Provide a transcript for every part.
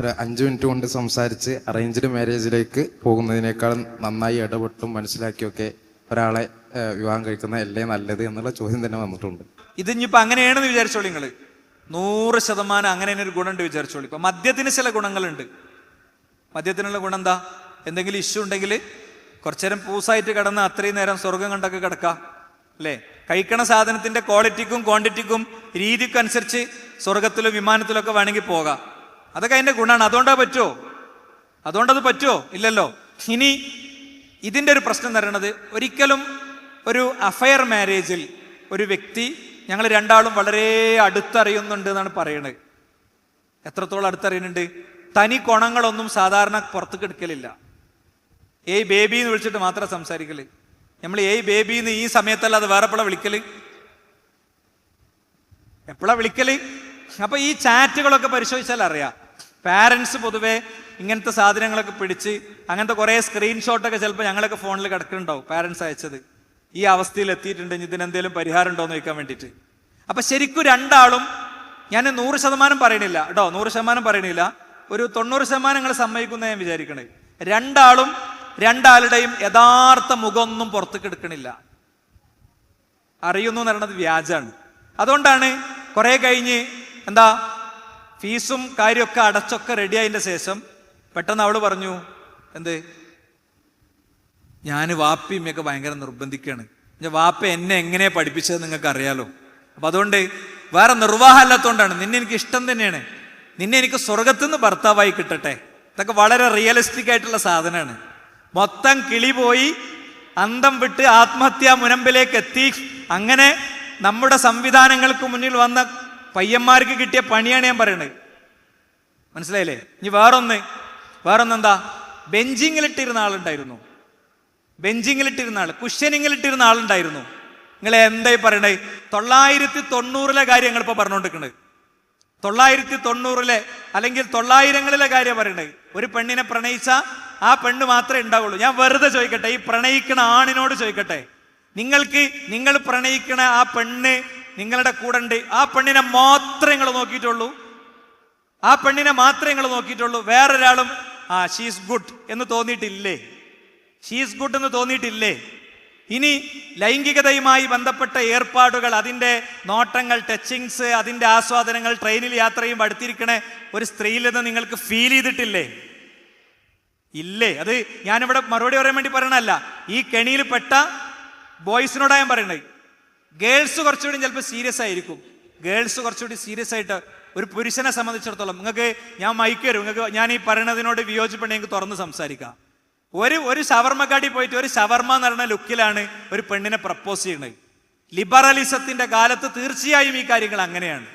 ഒരു അഞ്ച് മിനിറ്റ് കൊണ്ട് സംസാരിച്ച് അറേഞ്ച്ഡ് മാരേജിലേക്ക് പോകുന്നതിനേക്കാൾ നന്നായി ഇടപെട്ടും മനസ്സിലാക്കിയൊക്കെ ഒരാളെ വിവാഹം കഴിക്കുന്ന അല്ലേ നല്ലത് എന്നുള്ള ചോദ്യം തന്നെ വന്നിട്ടുണ്ട്. ഇത് ഇതിഞ്ഞിപ്പോ അങ്ങനെയാണെന്ന് വിചാരിച്ചോളൂ നിങ്ങൾ നൂറ് ശതമാനം അങ്ങനെ ഒരു ഗുണമുണ്ട് വിചാരിച്ചോളൂ. ഇപ്പൊ മദ്യത്തിന് ചില ഗുണങ്ങളുണ്ട്. മദ്യത്തിനുള്ള ഗുണം എന്താ? എന്തെങ്കിലും ഇഷ്യൂ ഉണ്ടെങ്കിൽ കുറച്ചേരം പൂസായിട്ട് കിടന്ന് അത്രയും നേരം സ്വർഗം കണ്ടൊക്കെ കിടക്കാം. അല്ലേ? കഴിക്കണ സാധനത്തിന്റെ ക്വാളിറ്റിക്കും ക്വാണ്ടിറ്റിക്കും രീതിക്കനുസരിച്ച് സ്വർഗത്തിലും വിമാനത്തിലൊക്കെ വേണമെങ്കിൽ പോകാം. അതൊക്കെ അതിന്റെ ഗുണമാണ് അതുകൊണ്ടാ പറ്റുമോ അതുകൊണ്ടത് പറ്റുമോ ഇല്ലല്ലോ. ഇനി ഇതിന്റെ ഒരു പ്രശ്നം എന്ന് ഒരിക്കലും ഒരു അഫയർ മാരേജിൽ ഒരു വ്യക്തി ഞങ്ങൾ രണ്ടാളും വളരെ അടുത്തറിയുന്നുണ്ട് എന്നാണ് പറയുന്നത് എത്രത്തോളം അടുത്തറിയുന്നുണ്ട്? തനി കൊണങ്ങളൊന്നും സാധാരണ പുറത്തേക്ക് എടുക്കലില്ല. ഏയ് ബേബി എന്ന് വിളിച്ചിട്ട് മാത്രം സംസാരിക്കൽ. നമ്മൾ ഏയ് ബേബി എന്ന് ഈ സമയത്തല്ല അത് വേറെ എപ്പോഴാണ് വിളിക്കൽ? എപ്പോഴാണ് വിളിക്കൽ? അപ്പൊ ഈ ചാറ്റുകളൊക്കെ പരിശോധിച്ചാൽ അറിയാം. പാരൻസ് പൊതുവെ ഇങ്ങനത്തെ സാധനങ്ങളൊക്കെ പിടിച്ച് അങ്ങനത്തെ കുറെ സ്ക്രീൻഷോട്ടൊക്കെ ചിലപ്പോൾ ഞങ്ങളൊക്കെ ഫോണിൽ കിടക്കുന്നുണ്ടാവും പാരൻസ് അയച്ചത്. ഈ അവസ്ഥയിൽ എത്തിയിട്ടുണ്ടെങ്കിൽ ഇതിനെന്തെങ്കിലും പരിഹാരം ഉണ്ടോ എന്ന് ചോദിക്കാൻ വേണ്ടിയിട്ട്. അപ്പൊ ശരിക്കും രണ്ടാളും ഞാൻ നൂറ് ശതമാനം പറയണില്ല. കേട്ടോ നൂറ് ശതമാനം പറയണില്ല. ഒരു തൊണ്ണൂറ് ശതമാനം നിങ്ങൾ സമ്മതിക്കുന്ന ഞാൻ വിചാരിക്കണേ. രണ്ടാളും രണ്ടാളുടെയും യഥാർത്ഥ മുഖമൊന്നും പുറത്തേക്ക് എടുക്കണില്ല. അറിയുന്നു എന്ന് പറയുന്നത് വ്യാജാണ്. അതുകൊണ്ടാണ് കുറെ കഴിഞ്ഞ് എന്താ? ഫീസും കാര്യമൊക്കെ അടച്ചൊക്കെ റെഡി ആയതിന്റെ ശേഷം പെട്ടെന്ന് അവൾ പറഞ്ഞു എന്ത്? ഞാൻ വാപ്പിയമ്മയൊക്കെ ഭയങ്കര നിർബന്ധിക്കുകയാണ് എന്റെ വാപ്പ എന്നെ എങ്ങനെയാണ് പഠിപ്പിച്ചത് നിങ്ങൾക്ക് അറിയാലോ അപ്പം അതുകൊണ്ട് വേറെ നിർവാഹമല്ലാത്തതുകൊണ്ടാണ് നിന്നെ എനിക്ക് ഇഷ്ടം തന്നെയാണ്. നിന്നെ എനിക്ക് സ്വർഗത്തു നിന്ന് ഭർത്താവായി കിട്ടട്ടെ. ഇതൊക്കെ വളരെ റിയലിസ്റ്റിക് ആയിട്ടുള്ള സാധനമാണ്. മൊത്തം കിളി പോയി അന്തം വിട്ട് ആത്മഹത്യാ മുനമ്പിലേക്ക് എത്തി. അങ്ങനെ നമ്മുടെ സംവിധാനങ്ങൾക്ക് മുന്നിൽ വന്ന പയ്യന്മാർക്ക് കിട്ടിയ പണിയാണ് ഞാൻ പറയുന്നത് മനസ്സിലായില്ലേ? ഇനി വേറൊന്ന്. വേറൊന്നെന്താ? ബെഞ്ചിങ്ങിലിട്ടിരുന്ന ആളുണ്ടായിരുന്നു. ബെഞ്ചിങ്ങിലിട്ടിരുന്ന ആൾ കുഷ്യനിങ്ങിലിട്ടിരുന്ന ആളുണ്ടായിരുന്നു. നിങ്ങൾ എന്തായി പറയണേ? തൊള്ളായിരത്തി തൊണ്ണൂറിലെ കാര്യം ഞങ്ങളിപ്പോൾ ഇപ്പൊ പറഞ്ഞുകൊണ്ടിരിക്കണത് തൊള്ളായിരത്തി തൊണ്ണൂറിലെ അല്ലെങ്കിൽ തൊള്ളായിരങ്ങളിലെ കാര്യം പറയണേ ഒരു പെണ്ണിനെ പ്രണയിച്ച ആ പെണ്ണ് മാത്രമേ ഉണ്ടാവുള്ളൂ. ഞാൻ വെറുതെ ചോദിക്കട്ടെ. ഈ പ്രണയിക്കണ ആണിനോട് ചോദിക്കട്ടെ. നിങ്ങൾക്ക് നിങ്ങൾ പ്രണയിക്കണ ആ പെണ്ണ് നിങ്ങളുടെ കൂടെ ഉണ്ട് ആ പെണ്ണിനെ മാത്രമേ നിങ്ങൾ നോക്കിയിട്ടുള്ളൂ. ആ പെണ്ണിനെ മാത്രമേ നിങ്ങൾ നോക്കിയിട്ടുള്ളൂ. വേറൊരാളും ആ ഷീസ് ഗുഡ് എന്ന് തോന്നിയിട്ടില്ലേ? ഷീസ് ഗുഡ് എന്ന് തോന്നിയിട്ടില്ലേ? ഇനി ലൈംഗികതയുമായി ബന്ധപ്പെട്ട ഏർപ്പാടുകൾ അതിന്റെ നോട്ടങ്ങൾ ടച്ചിങ്സ് അതിന്റെ ആസ്വാദനങ്ങൾ ട്രെയിനിൽ യാത്രയും അടുത്തിരിക്കണ ഒരു സ്ത്രീയിൽ നിന്ന് നിങ്ങൾക്ക് ഫീൽ ചെയ്തിട്ടില്ലേ? ഇല്ലേ? അത് ഞാനിവിടെ മറുപടി പറയാൻ വേണ്ടി പറയണല്ല ഈ കെണിയിൽ പെട്ട ബോയ്സിനോടാ ഞാൻ പറയണത്. ഗേൾസ് കുറച്ചുകൂടി ചിലപ്പോൾ സീരിയസ് ആയിരിക്കും. ഗേൾസ് കുറച്ചുകൂടി സീരിയസ് ആയിട്ട് ഒരു പുരുഷനെ സംബന്ധിച്ചിടത്തോളം നിങ്ങൾക്ക് ഞാൻ മൈക്ക് നിങ്ങൾക്ക് ഞാൻ ഈ പറയണതിനോട് വിയോജിപ്പുണ്ടെങ്കിൽ തുറന്ന് സംസാരിക്കാം. ഒരു ഒരു ഷവർമ്മക്കാടി പോയിട്ട് ഒരു ഷവർമ്മ എന്ന് പറയുന്ന ലുക്കിലാണ് ഒരു പെണ്ണിനെ പ്രപ്പോസ് ചെയ്യുന്നത് ലിബറലിസത്തിന്റെ കാലത്ത് തീർച്ചയായും ഈ കാര്യങ്ങൾ അങ്ങനെയാണ്.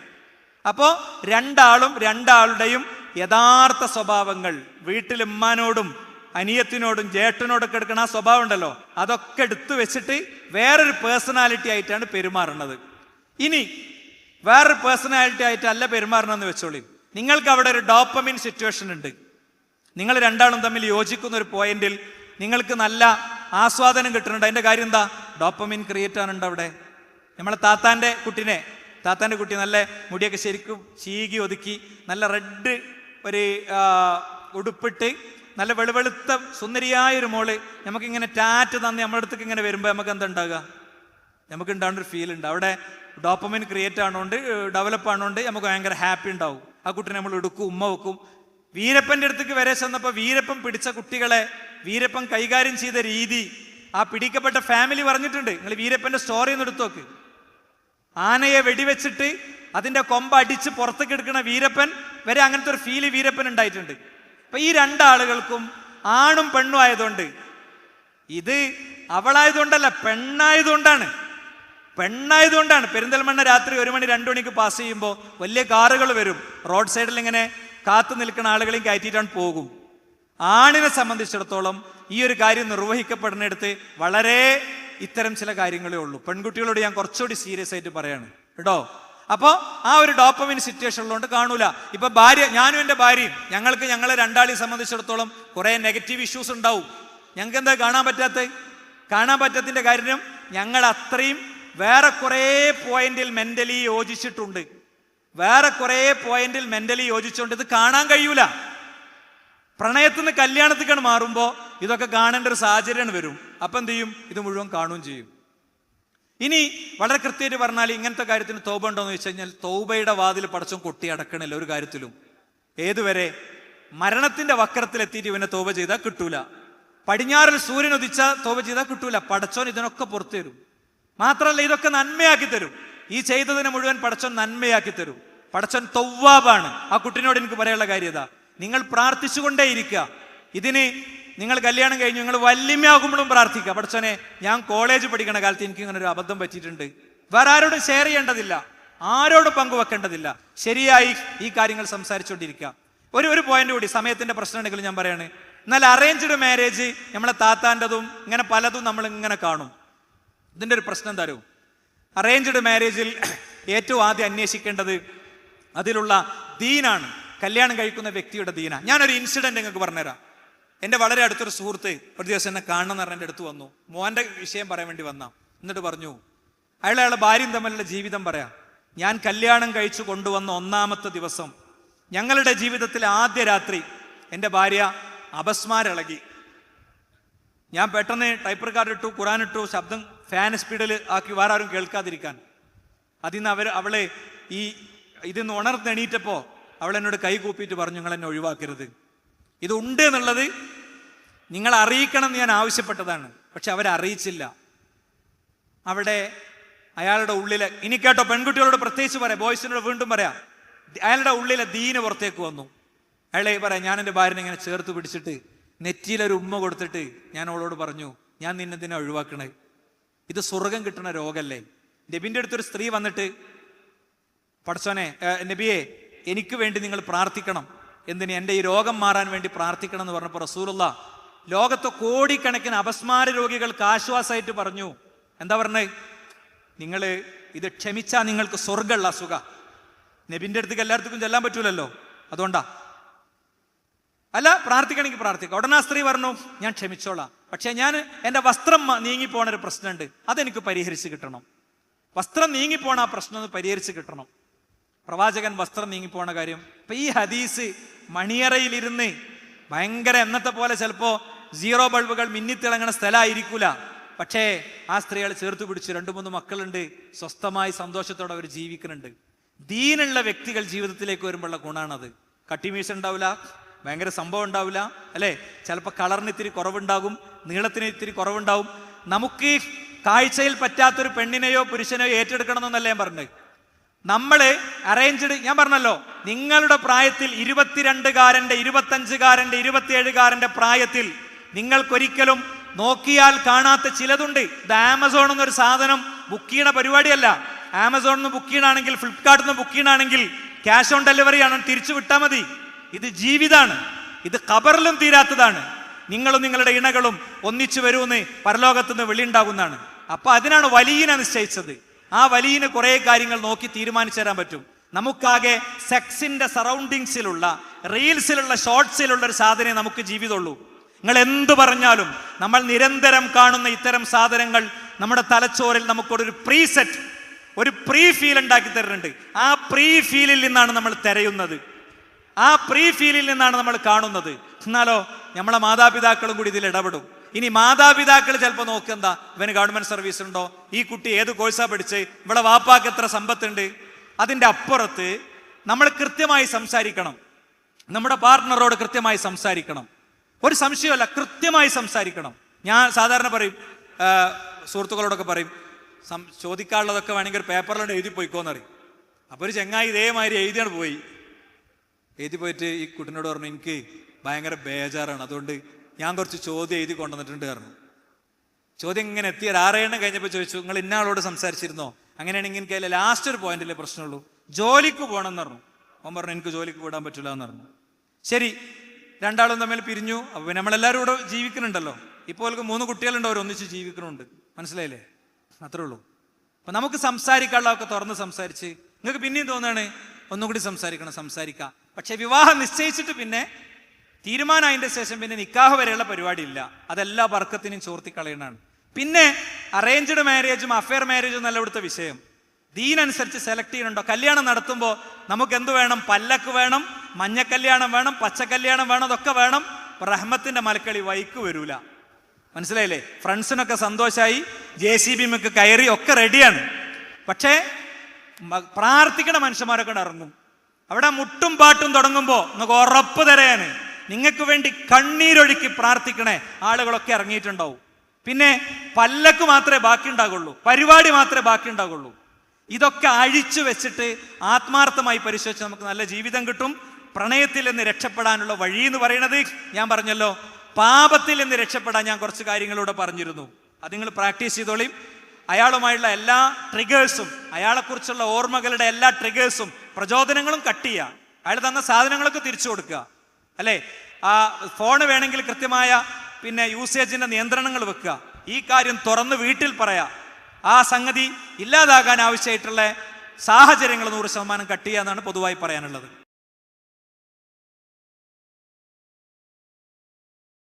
അപ്പോൾ രണ്ടാളും രണ്ടാളുടെയും യഥാർത്ഥ സ്വഭാവങ്ങൾ വീട്ടിൽ ഉമ്മാനോടും അനിയത്തിനോടും ജേട്ടനോടൊക്കെ എടുക്കുന്ന ആ സ്വഭാവം ഉണ്ടല്ലോ അതൊക്കെ എടുത്തു വെച്ചിട്ട് വേറൊരു പേഴ്സണാലിറ്റി ആയിട്ടാണ് പെരുമാറുന്നത്. ഇനി വേറൊരു പേഴ്സണാലിറ്റി ആയിട്ട് അല്ല പെരുമാറണമെന്ന് വെച്ചോളി. നിങ്ങൾക്ക് അവിടെ ഒരു ഡോപ്പമിൻ സിറ്റുവേഷൻ ഉണ്ട്. നിങ്ങൾ രണ്ടാളും തമ്മിൽ യോജിക്കുന്ന ഒരു പോയിന്റിൽ നിങ്ങൾക്ക് നല്ല ആസ്വാദനം കിട്ടുന്നുണ്ട്. അതിന്റെ കാര്യം എന്താ? ഡോപ്പമിൻ ക്രിയേറ്റ് ആണുണ്ട് അവിടെ. നമ്മളെ താത്താന്റെ കുട്ടിനെ താത്താന്റെ കുട്ടി നല്ല മുടിയൊക്കെ ശരിക്കും ചീകി ഒതുക്കി നല്ല റെഡ് ഒരു ഉടുപ്പിട്ട് നല്ല വെളുവെളുത്ത സുന്ദരിയായ ഒരു മോൾ നമുക്കിങ്ങനെ ടാറ്റ് തന്ന് നമ്മുടെ അടുത്തേക്ക് ഇങ്ങനെ വരുമ്പോൾ നമുക്ക് എന്തുണ്ടാകുക നമുക്ക് ഉണ്ടാവുന്ന ഒരു ഫീൽ ഉണ്ട്. അവിടെ ഡോപ്പമിൻ ക്രിയേറ്റ് ആണോണ്ട് ഡെവലപ്പ് ആണോണ്ട് നമുക്ക് ഭയങ്കര ഹാപ്പി ഉണ്ടാവും. ആ കുട്ടിനെ നമ്മൾ എടുക്കും ഉമ്മ വെക്കും. വീരപ്പന്റെ അടുത്തേക്ക് വരെ ചെന്നപ്പോൾ വീരപ്പൻ പിടിച്ച കുട്ടികളെ വീരപ്പൻ കൈകാര്യം ചെയ്ത രീതി ആ പിടിക്കപ്പെട്ട ഫാമിലി പറഞ്ഞിട്ടുണ്ട്. നിങ്ങൾ വീരപ്പന്റെ സ്റ്റോറി ഒന്ന് എടുത്തു നോക്ക്. ആനയെ വെടിവെച്ചിട്ട് അതിന്റെ കൊമ്പ് അടിച്ച് പുറത്തേക്ക് എടുക്കുന്ന വീരപ്പൻ വരെ അങ്ങനത്തെ ഒരു ഫീൽ വീരപ്പൻ ഉണ്ടായിട്ടുണ്ട്. അപ്പൊ ഈ രണ്ടാളുകൾക്കും ആണും പെണ്ണും ആയതുകൊണ്ട് ഇത് അവളായതുകൊണ്ടല്ല പെണ്ണായതുകൊണ്ടാണ്. പെണ്ണായതുകൊണ്ടാണ്. പെരിന്തൽമണ്ണ രാത്രി ഒരു മണി രണ്ടു മണിക്ക് പാസ് ചെയ്യുമ്പോൾ വലിയ കാറുകൾ വരും. റോഡ് സൈഡിൽ ഇങ്ങനെ കാത്തു നിൽക്കുന്ന ആളുകളെയും കയറ്റിയിട്ടാണ് പോകും. ആണിനെ സംബന്ധിച്ചിടത്തോളം ഈ ഒരു കാര്യം നിർവഹിക്കപ്പെടുന്നിടത്ത് വളരെ ഇത്തരം ചില കാര്യങ്ങളേ ഉള്ളൂ. പെൺകുട്ടികളോട് ഞാൻ കുറച്ചുകൂടി സീരിയസ് ആയിട്ട് പറയാണ്. കേട്ടോ? അപ്പോ ആ ഒരു ഡോപ്പമിൻ സിറ്റുവേഷൻ ഉള്ളതുകൊണ്ട് കാണൂല. ഇപ്പൊ ഭാര്യ ഞാനും എന്റെ ഭാര്യയും ഞങ്ങൾക്ക് ഞങ്ങളെ രണ്ടാളെയും സംബന്ധിച്ചിടത്തോളം കുറേ നെഗറ്റീവ് ഇഷ്യൂസ് ഉണ്ടാവും. ഞങ്ങൾക്ക് എന്താ കാണാൻ പറ്റാത്ത കാണാൻ പറ്റാത്തതിന്റെ കാര്യം ഞങ്ങൾ അത്രയും വേറെ കുറേ പോയിന്റിൽ മെന്റലി യോജിച്ചിട്ടുണ്ട്. വേറെ കുറേ പോയിന്റിൽ മെന്റലി യോജിച്ചുകൊണ്ട് ഇത് കാണാൻ കഴിയൂല. പ്രണയത്തിൽ നിന്ന് കല്യാണത്തിക്കാണ് മാറുമ്പോൾ ഇതൊക്കെ കാണേണ്ട ഒരു സാഹചര്യമാണ് വരും. അപ്പം എന്ത് ചെയ്യും? ഇത് മുഴുവൻ കാണുകയും ചെയ്യും. ഇനി വളരെ കൃത്യമായിട്ട് പറഞ്ഞാൽ ഇങ്ങനത്തെ കാര്യത്തിന് തോപ ഉണ്ടോ എന്ന് വെച്ച് കഴിഞ്ഞാൽ തോബയുടെ വാതിൽ പടച്ചും കൊട്ടി അടക്കണില്ല ഒരു കാര്യത്തിലും. ഏതുവരെ മരണത്തിന്റെ വക്രത്തിലെത്തിയിട്ട് ഇവനെ തോപ ചെയ്താൽ കിട്ടൂല. പടിഞ്ഞാറിൽ സൂര്യൻ ഉദിച്ച തോപ ചെയ്താൽ കിട്ടൂല. പടച്ചോൻ ഇതിനൊക്കെ പുറത്തു തരും. മാത്രമല്ല ഇതൊക്കെ നന്മയാക്കി തരും. ഈ ചെയ്തതിനെ മുഴുവൻ പടച്ചോൻ നന്മയാക്കി തരും. പടച്ചോൻ തൊവ്വാബാണ് ആ കുട്ടിനോട് എനിക്ക് പറയാനുള്ള കാര്യത നിങ്ങൾ പ്രാർത്ഥിച്ചുകൊണ്ടേയിരിക്കുക. ഇതിന് നിങ്ങൾ കല്യാണം കഴിഞ്ഞു നിങ്ങൾ വല്യമ്മയാകുമ്പോഴും പ്രാർത്ഥിക്കുക. പഠിച്ചനെ ഞാൻ കോളേജ് പഠിക്കണ കാലത്ത് എനിക്ക് ഇങ്ങനെ ഒരു അബദ്ധം പറ്റിയിട്ടുണ്ട്. വേറെ ആരോടും ഷെയർ ചെയ്യേണ്ടതില്ല. ആരോടും പങ്കുവെക്കേണ്ടതില്ല. ശരിയായി ഈ കാര്യങ്ങൾ സംസാരിച്ചുകൊണ്ടിരിക്കുക. ഒരു ഒരു പോയിന്റ് കൂടി സമയത്തിന്റെ പ്രശ്നമുണ്ടെങ്കിൽ ഞാൻ പറയാണ് എന്നാൽ അറേഞ്ച്ഡ് മാരേജ് നമ്മളെ താത്താന്റെതും ഇങ്ങനെ പലതും നമ്മൾ ഇങ്ങനെ കാണും. ഇതിന്റെ ഒരു പ്രശ്നം തരൂ അറേഞ്ച്ഡ് മാരേജിൽ ഏറ്റവും ആദ്യം അന്വേഷിക്കേണ്ടത് അതിലുള്ള ദീനാണ്. കല്യാണം കഴിക്കുന്ന വ്യക്തിയുടെ ദീന. ഞാനൊരു ഇൻസിഡന്റ് നിങ്ങൾക്ക് പറഞ്ഞുതരാം. എന്റെ വളരെ അടുത്തൊരു സുഹൃത്ത് ഒരു ദിവസം എന്നെ കാണണം എന്ന് പറഞ്ഞ എന്റെ അടുത്ത് വന്നു. മോന്റെ വിഷയം പറയാൻ വേണ്ടി വന്ന. എന്നിട്ട് പറഞ്ഞു അയാൾ അയാളെ ഭാര്യയും തമ്മിലുള്ള ജീവിതം പറയാം. ഞാൻ കല്യാണം കഴിച്ചു കൊണ്ടുവന്ന ഒന്നാമത്തെ ദിവസം ഞങ്ങളുടെ ജീവിതത്തിലെ ആദ്യ രാത്രി എന്റെ ഭാര്യ അപസ്മാരിളകി. ഞാൻ പെട്ടെന്ന് ടൈപ്പർ കാർഡ് ഇട്ടു ഖുറാൻ ഇട്ടു ശബ്ദം ഫാൻ സ്പീഡിൽ ആക്കി വേറെ ആരും കേൾക്കാതിരിക്കാൻ. അതിൽ നിന്ന് അവർ അവളെ ഈ ഇതിന്ന് ഉണർന്നെണീറ്റപ്പോൾ അവൾ എന്നോട് കൈ കൂപ്പിയിട്ട് പറഞ്ഞു നിങ്ങൾ എന്നെ ഒഴിവാക്കരുത്. ഇതുണ്ട് എന്നുള്ളത് നിങ്ങൾ അറിയിക്കണം എന്ന് ഞാൻ ആവശ്യപ്പെട്ടതാണ്. പക്ഷെ അവരറിയിച്ചില്ല. അവിടെ അയാളുടെ ഉള്ളിലെ ഇനി കേട്ടോ പെൺകുട്ടികളോട് പ്രത്യേകിച്ച് പറയാം ബോയ്സിനോട് വീണ്ടും പറയാം അയാളുടെ ഉള്ളിലെ ദീന് പുറത്തേക്ക് വന്നു. അയാളെ പറയാം ഞാൻ എന്റെ ഭാര്യനെ ഇങ്ങനെ ചേർത്ത് പിടിച്ചിട്ട് നെറ്റിയിലൊരു ഉമ്മ കൊടുത്തിട്ട് ഞാൻ അവളോട് പറഞ്ഞു ഞാൻ നിന്നെ തന്നെ ഒഴിവാക്കണേ? ഇത് സ്വർഗം കിട്ടുന്ന രോഗമല്ലേ നബിന്റെ അടുത്തൊരു സ്ത്രീ വന്നിട്ട് പടച്ചോനെ ഏ, നബിയെ എനിക്ക് വേണ്ടി നിങ്ങൾ പ്രാർത്ഥിക്കണം. എന്തിന് എന്റെ ഈ രോഗം മാറാൻ വേണ്ടി പ്രാർത്ഥിക്കണം എന്ന് പറഞ്ഞപ്പോൾ റസൂലുള്ള ലോകത്തെ കോടിക്കണക്കിന് അപസ്മാര രോഗികൾക്ക് ആശ്വാസമായിട്ട് പറഞ്ഞു. എന്താ പറഞ്ഞേ? നിങ്ങൾ ഇത് ക്ഷമിച്ചാൽ നിങ്ങൾക്ക് സ്വർഗമുള്ള അസുഖ. നബിന്റെ അടുത്തേക്ക് എല്ലായിടത്തേക്കും ചെല്ലാൻ പറ്റൂലല്ലോ. അതുകൊണ്ടാ. അല്ല പ്രാർത്ഥിക്കണമെങ്കിൽ പ്രാർത്ഥിക്കാം ഉടനെ സ്ത്രീ പറഞ്ഞു ഞാൻ ക്ഷമിച്ചോളാം. പക്ഷേ ഞാൻ എന്റെ വസ്ത്രം നീങ്ങിപ്പോണൊരു പ്രശ്നമുണ്ട്. അതെനിക്ക് പരിഹരിച്ച് കിട്ടണം. വസ്ത്രം നീങ്ങിപ്പോണ ആ പ്രശ്നം പരിഹരിച്ച് കിട്ടണം. പ്രവാചകൻ വസ്ത്രം നീങ്ങിപ്പോണ കാര്യം. ഇപ്പൊ ഈ ഹദീസ് മണിയറയിലിരുന്ന് ഭയങ്കര എന്നത്തെ പോലെ ചിലപ്പോ സീറോ ബൾബുകൾ മിന്നിത്തിളങ്ങണ സ്ഥലമായിരിക്കൂല പക്ഷേ ആ സ്ത്രീകൾ ചേർത്ത് പിടിച്ച് രണ്ടു മൂന്ന് മക്കളുണ്ട് സ്വസ്ഥമായി സന്തോഷത്തോടെ അവർ ജീവിക്കുന്നുണ്ട്. ദീനുള്ള വ്യക്തികൾ ജീവിതത്തിലേക്ക് വരുമ്പോഴുള്ള ഗുണാണത്. കട്ടിമീശ ഉണ്ടാവില്ല ഭയങ്കര സംഭവം ഉണ്ടാവില്ല അല്ലേ? ചിലപ്പോൾ കളറിന് ഇത്തിരി കുറവുണ്ടാകും നീളത്തിന് ഇത്തിരി കുറവുണ്ടാവും നമുക്ക് കാഴ്ചയിൽ പറ്റാത്തൊരു പെണ്ണിനെയോ പുരുഷനെയോ ഏറ്റെടുക്കണം എന്നല്ലേ ഞാൻ പറഞ്ഞത്. നമ്മൾ അറേഞ്ച്ഡ് ഞാൻ പറഞ്ഞല്ലോ നിങ്ങളുടെ പ്രായത്തിൽ ഇരുപത്തിരണ്ടുകാരന്റെ ഇരുപത്തഞ്ചുകാരന്റെ ഇരുപത്തിയേഴുകാരന്റെ പ്രായത്തിൽ നിങ്ങൾക്കൊരിക്കലും നോക്കിയാൽ കാണാത്ത ചിലതുണ്ട്. ഇത് ആമസോൺ എന്നൊരു സാധനം ബുക്ക് ചെയ്യണ പരിപാടിയല്ല. ആമസോണിൽ നിന്ന് ബുക്ക് ചെയ്യണമെങ്കിൽ ഫ്ലിപ്കാർട്ടിൽ നിന്ന് ബുക്ക് ചെയ്യണമെങ്കിൽ ക്യാഷ് ഓൺ ഡെലിവറി ആണ്. തിരിച്ചു വിട്ടാൽ മതി. ഇത് ജീവിതാണ്. ഇത് ഖബറിലും തീരാത്തതാണ്. നിങ്ങളും നിങ്ങളുടെ ഇണകളും ഒന്നിച്ചു വരുമെന്ന് പരലോകത്തുനിന്ന് വെളിയുണ്ടാകുന്നതാണ്. അപ്പൊ അതിനാണ് വലിയനെ നിശ്ചയിച്ചത്. ആ വലിയന് കുറെ കാര്യങ്ങൾ നോക്കി തീരുമാനിച്ചു തരാൻ പറ്റും. നമുക്കാകെ സെക്സിന്റെ സറൗണ്ടിങ്സിലുള്ള റീൽസിലുള്ള ഷോർട്സിലുള്ള ഒരു സാധനമേ നമുക്ക് ജീവിതമുള്ളൂ. നിങ്ങൾ എന്തു പറഞ്ഞാലും നമ്മൾ നിരന്തരം കാണുന്ന ഇത്തരം സാധനങ്ങൾ നമ്മുടെ തലച്ചോറിൽ നമുക്കൊരു പ്രീസെറ്റ് ഒരു പ്രീ ഫീൽ ഉണ്ടാക്കി തരുന്നുണ്ട്. ആ പ്രീ ഫീലിൽ നിന്നാണ് നമ്മൾ തിരയുന്നത്. ആ പ്രീ ഫീലിൽ നിന്നാണ് നമ്മൾ കാണുന്നത്. എന്നാലോ നമ്മളെ മാതാപിതാക്കളും കൂടി ഇതിൽ ഇടപെടും. ഇനി മാതാപിതാക്കൾ ചിലപ്പോൾ നോക്കെന്താ ഇവന് ഗവൺമെന്റ് സർവീസ് ഉണ്ടോ? ഈ കുട്ടി ഏത് കോഴ്സാ പഠിച്ച്? ഇവിടെ വാപ്പാക്ക് എത്ര സമ്പത്തുണ്ട്? അതിന്റെ അപ്പുറത്ത് നമ്മൾ കൃത്യമായി സംസാരിക്കണം. നമ്മുടെ പാർട്ട്ണറോട് കൃത്യമായി സംസാരിക്കണം. ഒരു സംശയമല്ല കൃത്യമായി സംസാരിക്കണം. ഞാൻ സാധാരണ പറയും സുഹൃത്തുക്കളോടൊക്കെ പറയും ചോദിക്കാനുള്ളതൊക്കെ വേണമെങ്കിൽ ഒരു പേപ്പറിലോട്ട് എഴുതി പോയിക്കോന്നറിയും. അപ്പോൾ ഒരു ചെങ്ങായി ഇതേമാതിരി എഴുതിയാണ് പോയി. എഴുതി പോയിട്ട് ഈ കുട്ടിനോട് പറഞ്ഞു എനിക്ക് ഭയങ്കര ബേജാറാണ്. അതുകൊണ്ട് ഞാൻ കുറച്ച് ചോദ്യം എഴുതി കൊണ്ടുവന്നിട്ടുണ്ട് കാരണം. ചോദ്യം ഇങ്ങനെ എത്തിയ ആറേണ്ണം കഴിഞ്ഞപ്പോൾ ചോദിച്ചു നിങ്ങൾ ഇന്ന ആളോട് സംസാരിച്ചിരുന്നോ? അങ്ങനെയാണെങ്കിൽ എനിക്ക് അതിലെ ലാസ്റ്റ് ഒരു പോയിന്റിലെ പ്രശ്നമുള്ളൂ. ജോലിക്ക് പോകണം എന്ന് പറഞ്ഞു. അവൻ പറഞ്ഞു എനിക്ക് ജോലിക്ക് വിടാൻ പറ്റില്ല എന്ന് പറഞ്ഞു. ശരി രണ്ടാളും തമ്മിൽ പിരിഞ്ഞു. അപ്പൊ പിന്നെ നമ്മളെല്ലാവരും ഇവിടെ ജീവിക്കുന്നുണ്ടല്ലോ. ഇപ്പോൾ അവർക്ക് മൂന്ന് കുട്ടികളുണ്ട് അവർ ഒന്നിച്ച് ജീവിക്കുന്നുണ്ട്. മനസ്സിലായില്ലേ? അത്രേ ഉള്ളൂ. അപ്പൊ നമുക്ക് സംസാരിക്കാനുള്ളതൊക്കെ തുറന്ന് സംസാരിച്ച് നിങ്ങൾക്ക് പിന്നെയും തോന്നുകയാണ് ഒന്നുകൂടി സംസാരിക്കണം സംസാരിക്കാം. പക്ഷേ വിവാഹം നിശ്ചയിച്ചിട്ട് പിന്നെ തീരുമാനം അതിന്റെ ശേഷം പിന്നെ നിക്കാഹ് വരെയുള്ള പരിപാടി ഇല്ല അതെല്ലാ വർക്കത്തിനും ചോർത്തി കളയണാണ് പിന്നെ അറേഞ്ച്ഡ് മാരേജും അഫെയർ മാരേജും നല്ല ഇവിടുത്തെ വിഷയം. ദീനനുസരിച്ച് സെലക്ട് ചെയ്യുന്നുണ്ടോ? കല്യാണം നടത്തുമ്പോൾ നമുക്ക് എന്ത് വേണം? പല്ലക്ക് വേണം മഞ്ഞ കല്യാണം വേണം പച്ച കല്യാണം വേണം അതൊക്കെ വേണം. റഹ്മത്തിന്റെ മലക്കളി വൈക്ക് വരൂല. മനസ്സിലായില്ലേ? ഫ്രണ്ട്സിനൊക്കെ സന്തോഷമായി ജെ സി ബി ഒക്കെ കയറി ഒക്കെ റെഡിയാണ് പക്ഷേ പ്രാർത്ഥിക്കണ മനുഷ്യന്മാരൊക്കെ ഇറങ്ങും അവിടെ മുട്ടും പാട്ടും തുടങ്ങുമ്പോൾ നമുക്ക് ഉറപ്പ് തരാന് നിങ്ങൾക്ക് വേണ്ടി കണ്ണീരൊഴുക്കി പ്രാർത്ഥിക്കണേ. ആളുകളൊക്കെ ഇറങ്ങിയിട്ടുണ്ടാവും. പിന്നെ പല്ലക്ക് മാത്രമേ ബാക്കി ഉണ്ടാകുള്ളൂ പരിപാടി മാത്രമേ ബാക്കി ഉണ്ടാകുള്ളൂ ഇതൊക്കെ അഴിച്ചു വെച്ചിട്ട് ആത്മാർത്ഥമായി പരിശോധിച്ച് നമുക്ക് നല്ല ജീവിതം കിട്ടും. പ്രണയത്തിൽ നിന്ന് രക്ഷപ്പെടാനുള്ള വഴി എന്ന് പറയുന്നത് ഞാൻ പറഞ്ഞല്ലോ. പാപത്തിൽ നിന്ന് രക്ഷപ്പെടാൻ ഞാൻ കുറച്ച് കാര്യങ്ങളിലൂടെ പറഞ്ഞിരുന്നു. അത് നിങ്ങൾ പ്രാക്ടീസ് ചെയ്തോളിയും അയാളുമായുള്ള എല്ലാ ട്രിഗേഴ്സും അയാളെക്കുറിച്ചുള്ള ഓർമ്മകളുടെ എല്ലാ ട്രിഗേഴ്സും പ്രചോദനങ്ങളും കട്ട് ചെയ്യുക. അയാൾ തന്ന സാധനങ്ങളൊക്കെ തിരിച്ചു കൊടുക്കുക. അല്ലേ? ആ ഫോണ് വേണമെങ്കിൽ കൃത്യമായ പിന്നെ യൂസേജിന്റെ നിയന്ത്രണങ്ങൾ വെക്കുക. ഈ കാര്യം തുറന്ന് വീട്ടിൽ പറയാ. ആ സംഗതി ഇല്ലാതാകാൻ ആവശ്യമായിട്ടുള്ള സാഹചര്യങ്ങൾ നൂറ് ശതമാനം കട്ട് ചെയ്യുക എന്നാണ് പൊതുവായി പറയാനുള്ളത്.